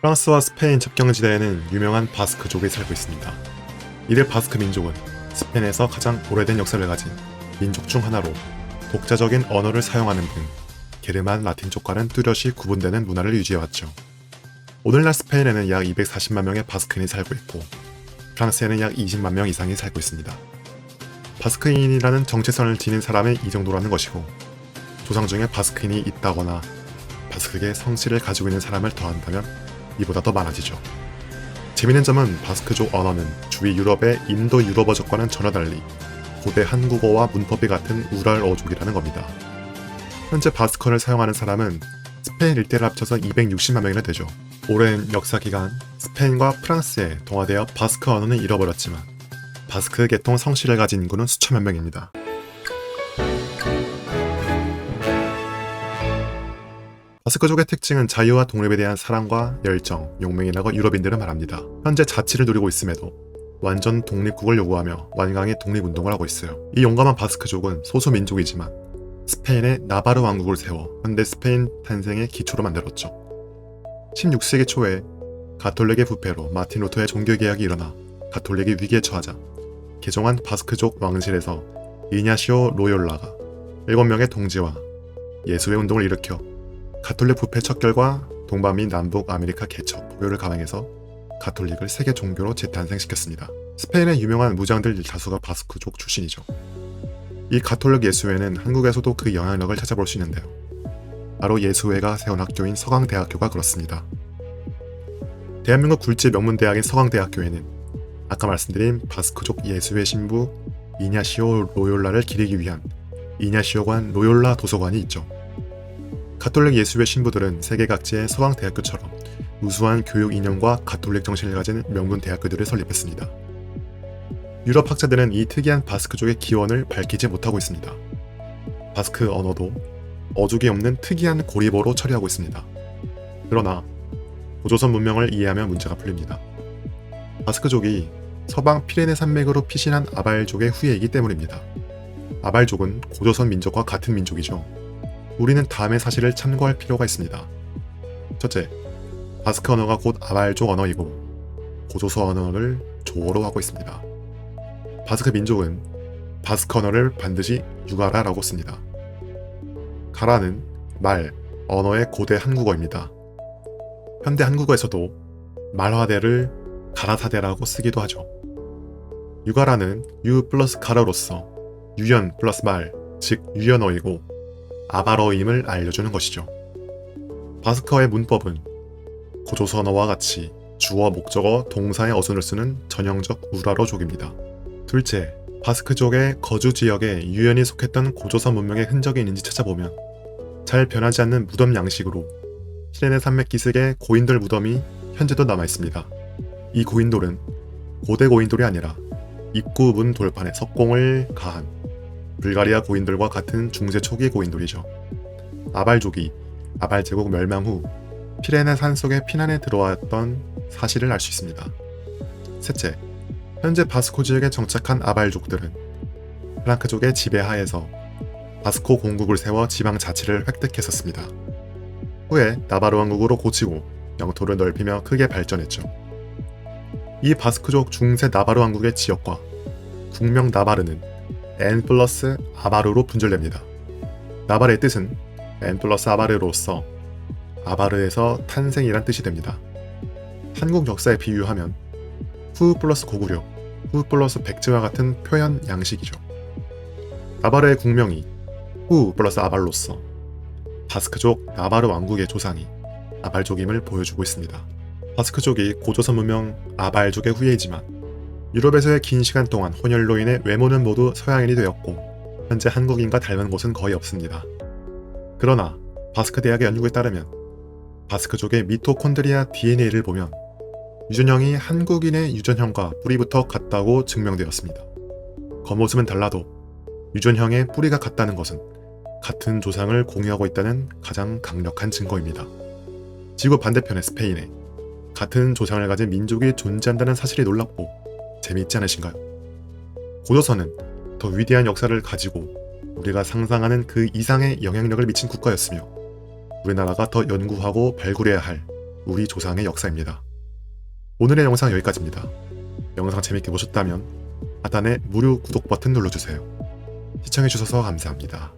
프랑스와 스페인 접경지대에는 유명한 바스크족이 살고 있습니다. 이들 바스크 민족은 스페인에서 가장 오래된 역사를 가진 민족 중 하나로 독자적인 언어를 사용하는 등 게르만 라틴족과는 뚜렷이 구분되는 문화를 유지해왔죠. 오늘날 스페인에는 약 240만 명의 바스크인이 살고 있고 프랑스에는 약 20만 명 이상이 살고 있습니다. 바스크인이라는 정체성을 지닌 사람이 이 정도라는 것이고 조상 중에 바스크인이 있다거나 바스크계 성씨를 가지고 있는 사람을 더한다면 이보다 더 많아지죠. 재미있는 점은 바스크족 언어는 주위 유럽의 인도 유럽어족과는 전혀 달리 고대 한국어와 문법이 같은 우랄어족이라는 겁니다. 현재 바스커를 사용하는 사람은 스페인 일대를 합쳐서 260만 명이나 되죠. 오랜 역사 기간 스페인과 프랑스에 동화되어 바스크 언어는 잃어버렸지만 바스크 계통 성씨를 가진 인구는 수천만 명입니다. 바스크족의 특징은 자유와 독립에 대한 사랑과 열정, 용맹이라고 유럽인들은 말합니다. 현재 자치를 누리고 있음에도 완전 독립국을 요구하며 완강히 독립운동을 하고 있어요. 이 용감한 바스크족은 소수 민족이지만 스페인의 나바르 왕국을 세워 현대 스페인 탄생의 기초로 만들었죠. 16세기 초에 가톨릭의 부패로 마틴 루터의 종교개혁이 일어나 가톨릭이 위기에 처하자 개종한 바스크족 왕실에서 이냐시오 로욜라가 7명의 동지와 예수의 운동을 일으켜 가톨릭 부패 척결과 동반민 남북 아메리카 개척, 포교를 감행해서 가톨릭을 세계 종교로 재탄생시켰습니다. 스페인의 유명한 무장들 다수가 바스크족 출신이죠. 이 가톨릭 예수회는 한국에서도 그 영향력을 찾아볼 수 있는데요. 바로 예수회가 세운 학교인 서강대학교가 그렇습니다. 대한민국 굴지 명문대학인 서강대학교에는 아까 말씀드린 바스크족 예수회 신부 이냐시오 로욜라를 기리기 위한 이냐시오관 로욜라 도서관이 있죠. 가톨릭 예수회 신부들은 세계 각지의 서강대학교처럼 우수한 교육 이념과 가톨릭 정신을 가진 명문 대학교들을 설립했습니다. 유럽 학자들은 이 특이한 바스크족의 기원을 밝히지 못하고 있습니다. 바스크 언어도 어죽이 없는 특이한 고리보로 처리하고 있습니다. 그러나 고조선 문명을 이해하면 문제가 풀립니다. 바스크족이 서방 피레네 산맥으로 피신한 아발족의 후예이기 때문입니다. 아발족은 고조선 민족과 같은 민족이죠. 우리는 다음의 사실을 참고할 필요가 있습니다. 첫째, 바스크 언어가 곧 아발족 언어이고 고조서 언어를 조어로 하고 있습니다. 바스크 민족은 바스크 언어를 반드시 유가라라고 씁니다. 가라는 말, 언어의 고대 한국어입니다. 현대 한국어에서도 말화대를 가라사대라고 쓰기도 하죠. 유가라는 유 플러스 가라로서 유연 플러스 말, 즉 유연어이고 아바러임을 알려주는 것이죠. 바스커의 문법은 고조선어와 같이 주어, 목적어, 동사의 어순을 쓰는 전형적 우라러족입니다. 둘째, 바스크족의 거주 지역에 유연히 속했던 고조선 문명의 흔적이 있는지 찾아보면 잘 변하지 않는 무덤 양식으로 시레네 산맥 기슭의 고인돌 무덤이 현재도 남아 있습니다. 이 고인돌은 고대 고인돌이 아니라 입구 문 돌판에 석공을 가한 불가리아 고인돌과 같은 중세 초기 고인돌이죠. 아발족이 아발 제국 멸망 후 피레네 산속의 피난에 들어왔던 사실을 알 수 있습니다. 셋째, 현재 바스코 지역에 정착한 아발족들은 프랑크족의 지배하에서 바스코 공국을 세워 지방 자치를 획득했었습니다. 후에 나바르 왕국으로 고치고 영토를 넓히며 크게 발전했죠. 이 바스크족 중세 나바르 왕국의 지역과 국명 나바르는 엔 플러스 아바르로 분절됩니다. 나바르의 뜻은 엔 플러스 아바르로서 아바르에서 탄생이란 뜻이 됩니다. 한국 역사에 비유하면 후 플러스 고구려, 후 플러스 백제와 같은 표현 양식이죠. 나바르의 국명이 후 플러스 아발로서 바스크족 나바르 왕국의 조상이 아발족임을 보여주고 있습니다. 바스크족이 고조선 문명 아발족의 후예이지만 유럽에서의 긴 시간 동안 혼혈로 인해 외모는 모두 서양인이 되었고 현재 한국인과 닮은 곳은 거의 없습니다. 그러나 바스크 대학의 연구에 따르면 바스크족의 미토콘드리아 DNA를 보면 유전형이 한국인의 유전형과 뿌리부터 같다고 증명되었습니다. 겉모습은 달라도 유전형의 뿌리가 같다는 것은 같은 조상을 공유하고 있다는 가장 강력한 증거입니다. 지구 반대편의 스페인에 같은 조상을 가진 민족이 존재한다는 사실이 놀랍고 재미있지 않으신가요? 고조선은 더 위대한 역사를 가지고 우리가 상상하는 그 이상의 영향력을 미친 국가였으며 우리나라가 더 연구하고 발굴해야 할 우리 조상의 역사입니다. 오늘의 영상 여기까지입니다. 영상 재밌게 보셨다면 하단의 무료 구독 버튼 눌러주세요. 시청해주셔서 감사합니다.